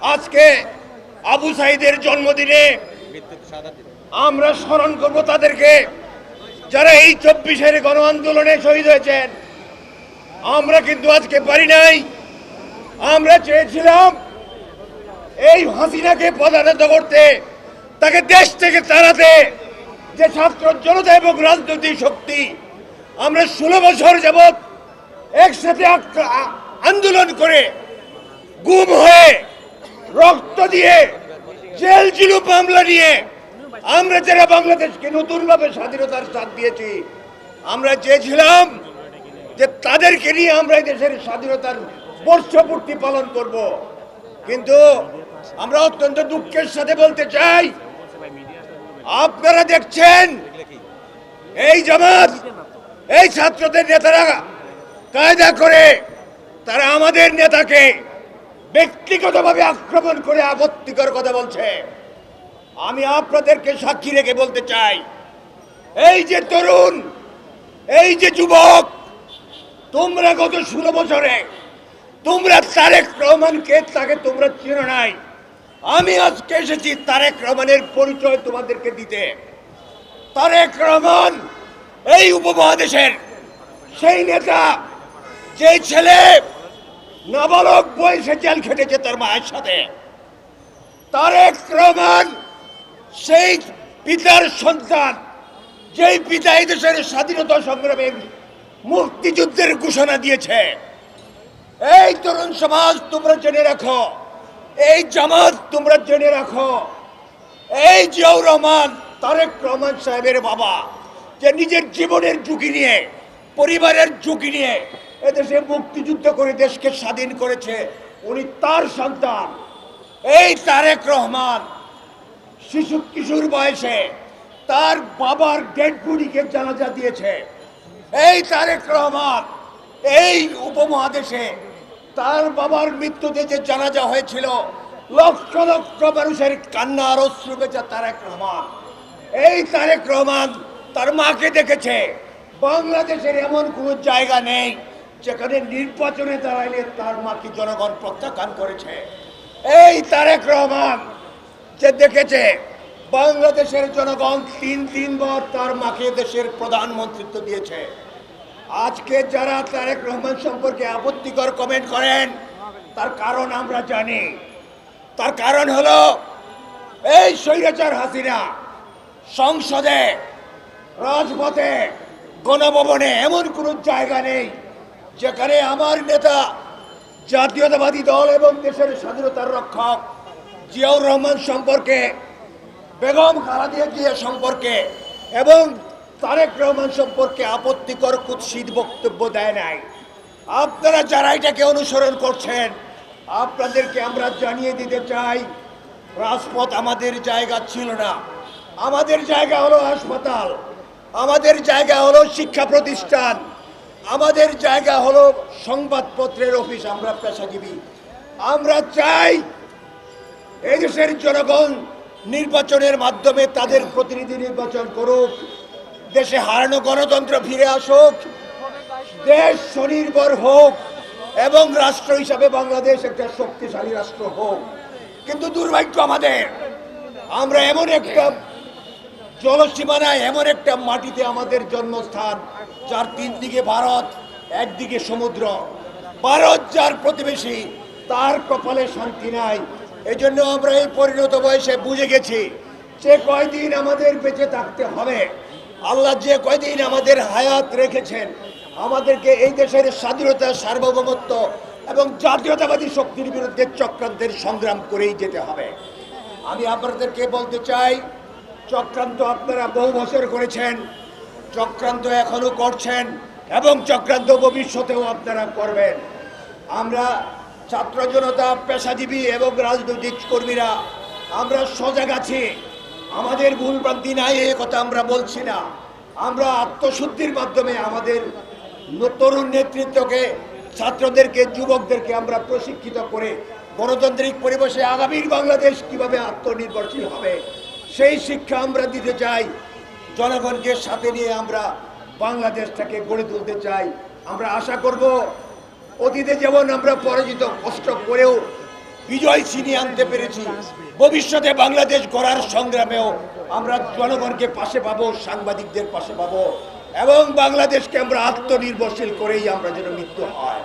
আজকে আবু সাইদের জন্মদিনে আমরা স্মরণ করব তাদেরকে যারা এই চব্বিশের গণ আন্দোলনে শহীদ হয়েছেন। আমরা কিন্তু আজকে পারি নাই। আমরা চেয়েছিলাম এই হাসিনাকে পদানত করতে, তাকে দেশ থেকে তাড়াতে যে ছাত্র জনতা এবং রাজনৈতিক শক্তি। আমরা ষোলো বছর যাবৎ একসাথে আন্দোলন করে গুম রক্ত দিয়ে, জেল জুলু মামলা নিয়ে আমরা যারা বাংলাদেশকে নতুনভাবে স্বাধীনতার স্বাদ দিয়েছি, আমরা চেয়েছিলাম যে তাদেরকে নিয়ে আমরা দেশের স্বাধীনতার বর্ষপূর্তি পালন করব। কিন্তু আমরা অত্যন্ত দুঃখের সাথে বলতে চাই, আপনারা দেখছেন, এই জামাত, এই ছাত্রদের নেতারা কায়দা করে তারা আমাদের নেতাকে ব্যক্তিগতভাবে আক্রমণ করে আপত্তিকর কথা বলছে। আমি আপনাদেরকে সাক্ষী রেখে বলতে চাই, এই যে তরুণ, এই যে যুবক, তোমরা গত ষোলো বছরে, তোমরা তারেক রহমানকে, তাকে তোমরা চেনো নাই। আমি আজকে এসেছি তারেক রহমানের পরিচয় তোমাদেরকে দিতে। তারেক রহমান এই উপমহাদেশের সেই নেতা, যে ছেলে নাবালক বয়সে জেল খেটেছে তার মায়ের সাথে। তারেক রহমান, সেই পিতার সন্তান, যেই পিতা এই দেশের স্বাধীনতা সংগ্রামে মুক্তিযুদ্ধের ঘোষণা দিয়েছে। এই তরুণ সমাজ তোমরা জেনে রাখো, এই জামাত তোমরা জেনে রাখো, এই জিয়াউর রহমান, তারেক রহমান সাহেবের বাবা, যে নিজের জীবনের ঝুঁকি নিয়ে, পরিবারের ঝুঁকি নিয়ে এদেশে মুক্তিযুদ্ধ করে দেশকে স্বাধীন করেছে, উনি তার সন্তান। এই তারেক রহমান, শিশু কিশোর বয়সে তার বাবার ডেড বডিকে জানাজা দিয়েছে। এই তারেক রহমান, এই উপমহাদেশে তার বাবার মৃত্যুতে যে জানাজা হয়েছিল, লক্ষ লক্ষ মানুষের কান্না আর অশ্রু বেচা তারেক রহমান। এই তারেক রহমান তার মাকে দেখেছে। বাংলাদেশের এমন কোনো জায়গা নেই যেখানে নির্বাচনে দাঁড়াইলে তার মাকে জনগণ প্রত্যাখ্যান করেছে? এই তারেক রহমান, যে দেখেছে বাংলাদেশের জনগণ তিন তিনবার তার মাকে দেশের প্রধানমন্ত্রিত্ব দিয়েছে। আজকে যারা তারেক রহমান সম্পর্কে আপত্তিকর কমেন্ট করেন, তার কারণ আমরা জানি। তার কারণ হলো, এই স্বৈরাচার হাসিনা সংসদে, রাজপথে, গণভবনে এমন কোনো জায়গা নেই যেখানে আমার নেতা, জাতীয়তাবাদী দল এবং দেশের স্বাধীনতার রক্ষক জিয়াউর রহমান সম্পর্কে, বেগম খালাদিয়া জিয়া সম্পর্কে এবং তারেক রহমান সম্পর্কে আপত্তিকর কুৎসিত বক্তব্য দেয় নাই। আপনারা যারা এটাকে অনুসরণ করছেন, আপনাদেরকে আমরা জানিয়ে দিতে চাই, রাজপথ আমাদের জায়গা ছিল না। আমাদের জায়গা হলো হাসপাতাল, আমাদের জায়গা হলো শিক্ষা প্রতিষ্ঠান আমাদের জায়গা হলো সংবাদপত্রের অফিস, আমরা পেশাজীবী। আমরা চাই এই দেশের জনগণ নির্বাচনের মাধ্যমে তাদের প্রতিনিধি নির্বাচন করুক, দেশে হারানো গণতন্ত্র ফিরে আসুক, দেশ স্বনির্ভর হোক এবং রাষ্ট্র হিসাবে বাংলাদেশ একটা শক্তিশালী রাষ্ট্র হোক। কিন্তু দুর্ভাগ্য আমাদের, আমরা এমন একটা জলসীমানায়, এমন একটা মাটিতে আমাদের জন্মস্থান যার তিন দিকে ভারত, একদিকে সমুদ্র। ভারত যার প্রতিবেশী, তার কপালে শান্তি নাই। এজন্য আমরা এই পরিণত বয়সে বুঝে গেছি, যে কয়দিন আমাদের বেঁচে থাকতে হবে। আল্লাহ যে কয়দিন আমাদের হায়াত রেখেছেন, আমাদেরকে এই দেশের স্বাধীনতা, সার্বভৌমত্ব এবং জাতীয়তাবাদী শক্তির বিরুদ্ধে চক্রান্তের সংগ্রাম করেই যেতে হবে। আমি আপনাদেরকে বলতে চাই, চক্রান্ত আপনারা বহু বছর করেছেন। চক্রান্ত এখনও করছেন এবং চক্রান্ত ভবিষ্যতেও আপনারা করবেন। আমরা ছাত্র জনতা, পেশাজীবী এবং রাজনৈতিক কর্মীরা, আমরা সজাগ আছি। আমাদের ভুল ভ্রান্তি নাই, এ কথা আমরা বলছি না। আমরা আত্মশুদ্ধির মাধ্যমে আমাদের তরুণ নেতৃত্বকে, ছাত্রদেরকে, যুবকদেরকে আমরা প্রশিক্ষিত করে গণতান্ত্রিক পরিবেশে আগামীর বাংলাদেশ কীভাবে আত্মনির্ভরশীল হবে, সেই শিক্ষা আমরা দিতে চাই। জনগণকে সাথে নিয়ে আমরা বাংলাদেশটাকে গড়ে তুলতে চাই। আমরা আশা করব, অতীতে যেমন আমরা পরাজিত কষ্ট করেও বিজয় ছিনিয়ে আনতে পেরেছি, ভবিষ্যতে বাংলাদেশ গড়ার সংগ্রামেও আমরা জনগণকে পাশে পাবো, সাংবাদিকদের পাশে পাবো এবং বাংলাদেশকে আমরা আত্মনির্ভরশীল করেই আমরা যেন মৃত্যু হয়।